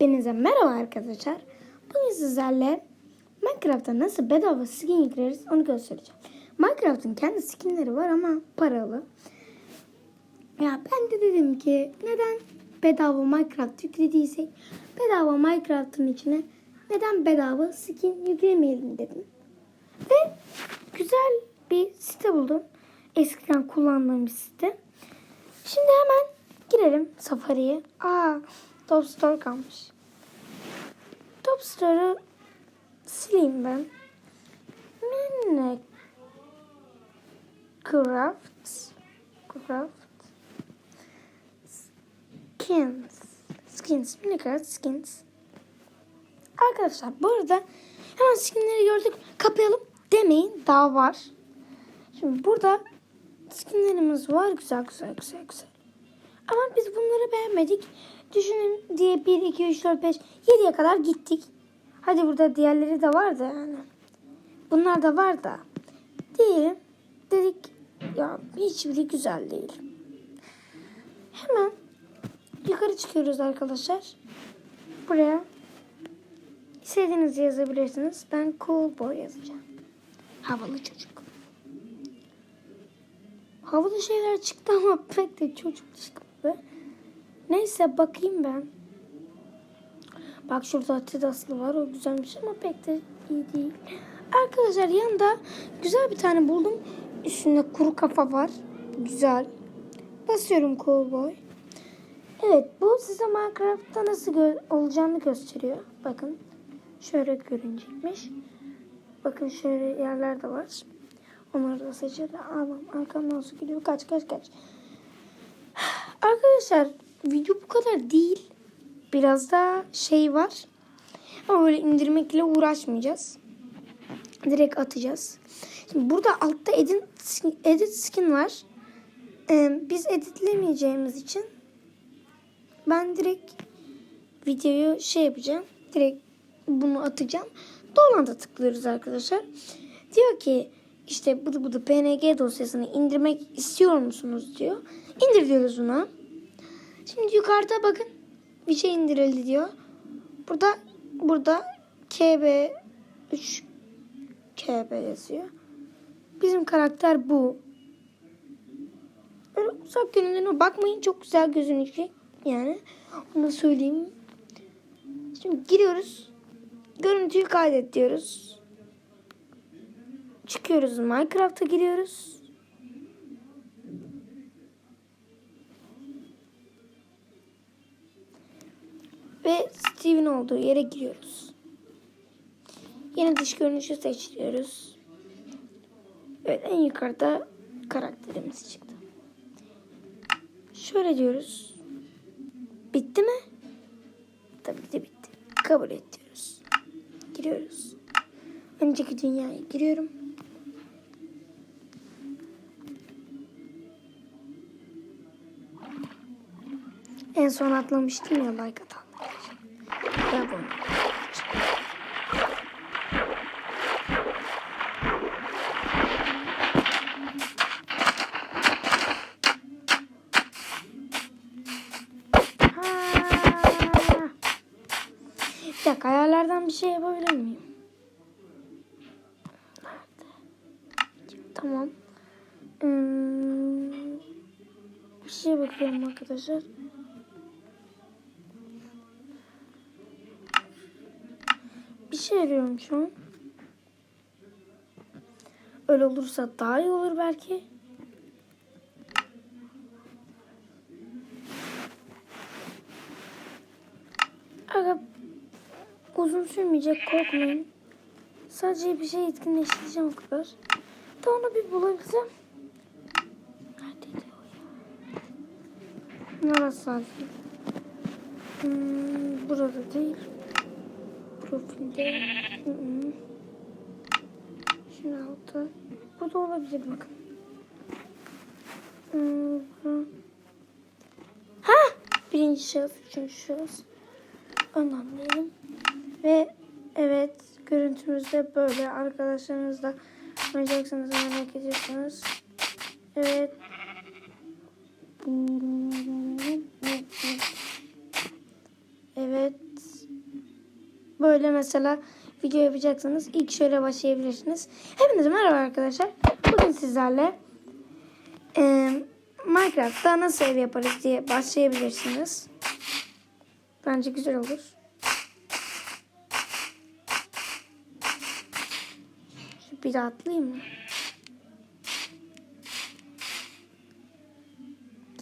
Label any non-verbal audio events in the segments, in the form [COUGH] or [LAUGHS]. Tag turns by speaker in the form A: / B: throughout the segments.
A: Hepinize merhaba arkadaşlar. Bugün sizlerle Minecraft'ta nasıl bedava skin yükleriz onu göstereceğim. Minecraft'ın kendi skinleri var ama paralı. Ya ben de dedim ki neden bedava Minecraft yüklediysek bedava Minecraft'ın içine neden bedava skin yüklemeyelim dedim. Ve güzel bir site buldum. Eskiden kullandığım bir site. Şimdi hemen girelim Safari'ye. Aa, Top Store kalmış. Top Store'u sileyim ben. Minecraft Craft Skins Skins Minecraft Skins Arkadaşlar bu arada hemen skinleri gördük kapayalım demeyin daha var. Şimdi burada skinlerimiz var güzel güzel güzel güzel. Ama biz bunları beğenmedik. Düşünün diye 1, 2, 3, 4, 5, 7'ye kadar gittik. Hadi burada diğerleri de vardı yani. Bunlar da var da. Değil. Dedik ya hiçbiri güzel değil. Hemen yukarı çıkıyoruz arkadaşlar. Buraya istediğinizi yazabilirsiniz. Ben cool boy yazacağım. Havalı çocuk. Havalı şeyler çıktı ama [LAUGHS] pek de çocuk çıkmadı. Neyse bakayım ben. Bak şurada Atidaslı var. O güzelmiş ama pek de iyi değil. Arkadaşlar yanında güzel bir tane buldum. Üstünde kuru kafa var. Güzel. Basıyorum cowboy. Evet bu size Minecraft'ta nasıl gö- olacağını gösteriyor. Bakın. Şöyle görünecekmiş. Bakın şöyle yerler de var. Onları da seçelim. Aman arkamdan su geliyor. Kaç kaç kaç. [SIGHS] Arkadaşlar video bu kadar değil. Biraz da şey var. Ama böyle indirmekle uğraşmayacağız. Direkt atacağız. Şimdi burada altta edit, edit skin var. Ee, biz editlemeyeceğimiz için ben direkt videoyu şey yapacağım. Direkt bunu atacağım. Download'a tıklıyoruz arkadaşlar. Diyor ki işte bu bu PNG dosyasını indirmek istiyor musunuz diyor. İndir diyoruz buna. Şimdi yukarıda bakın bir şey indirildi diyor. Burada burada KB 3 KB yazıyor. Bizim karakter bu. Böyle uzak göründüğüne bakmayın çok güzel gözünecek. Yani onu söyleyeyim. Şimdi giriyoruz. Görüntüyü kaydet diyoruz. Çıkıyoruz Minecraft'a giriyoruz. Ve Steve'in olduğu yere giriyoruz. Yine dış görünüşü seçiyoruz. Evet en yukarıda karakterimiz çıktı. Şöyle diyoruz. Bitti mi? Tabii ki de bitti. Kabul et diyoruz. Giriyoruz. Önceki dünyaya giriyorum. En son atlamıştım ya like atanlar. Dakika ayarlardan bir şey yapabilir miyim? Nerede? Tamam. Hmm, bir şeye bakıyorum arkadaşlar. Bir şey arıyorum şu an. Öyle olursa daha iyi olur belki. Aga uzun sürmeyecek korkmayın. Sadece bir şey etkinleştireceğim o kadar. Da onu bir bulabilsem. Neredeydi o ya? Neresi sadece? Hmm, burada değil. Profilde. Hı hı. Altı. Bu da olabilir bakın. Hmm. Ha! Birinci şahıs, üçüncü şahıs. Önemliyim. Ve evet görüntümüzde böyle arkadaşlarınızla oynayacaksınız merak ediyorsanız. Evet. Evet. böyle mesela video yapacaksanız ilk şöyle başlayabilirsiniz. Hepinize merhaba arkadaşlar. Bugün sizlerle e, Minecraft'ta nasıl ev yaparız diye başlayabilirsiniz. Bence güzel olur. Bir atlayayım mı?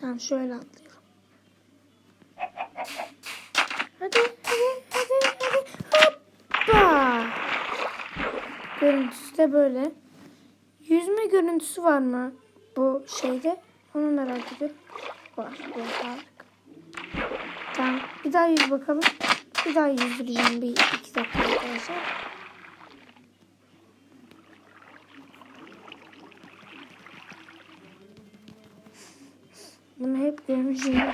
A: Tamam şöyle atlıyorum. Hadi hadi hadi hadi hoppa. Görüntüsü de böyle. Yüzme görüntüsü var mı bu şeyde? Onu merak ediyorum. Var. Harika. Tamam. Bir daha yüz bakalım. Bir daha yüzdüreceğim bir iki dakika görmüşüm.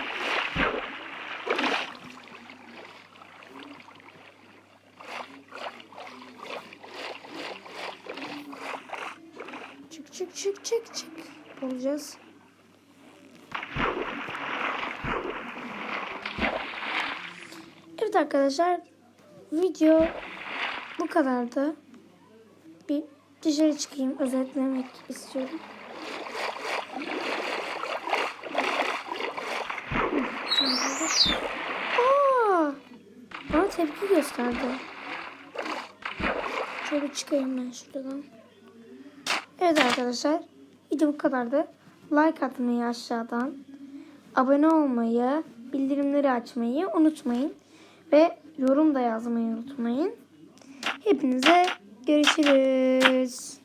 A: Çık çık çık çık çık. Olacağız. Evet arkadaşlar. Video bu kadardı. Bir dışarı çıkayım. Özetlemek istiyorum. Aa, bana tepki gösterdi. Şöyle çıkayım ben şuradan. Evet arkadaşlar. Video bu kadardı. Like atmayı aşağıdan. Abone olmayı, bildirimleri açmayı unutmayın. Ve yorum da yazmayı unutmayın. Hepinize görüşürüz.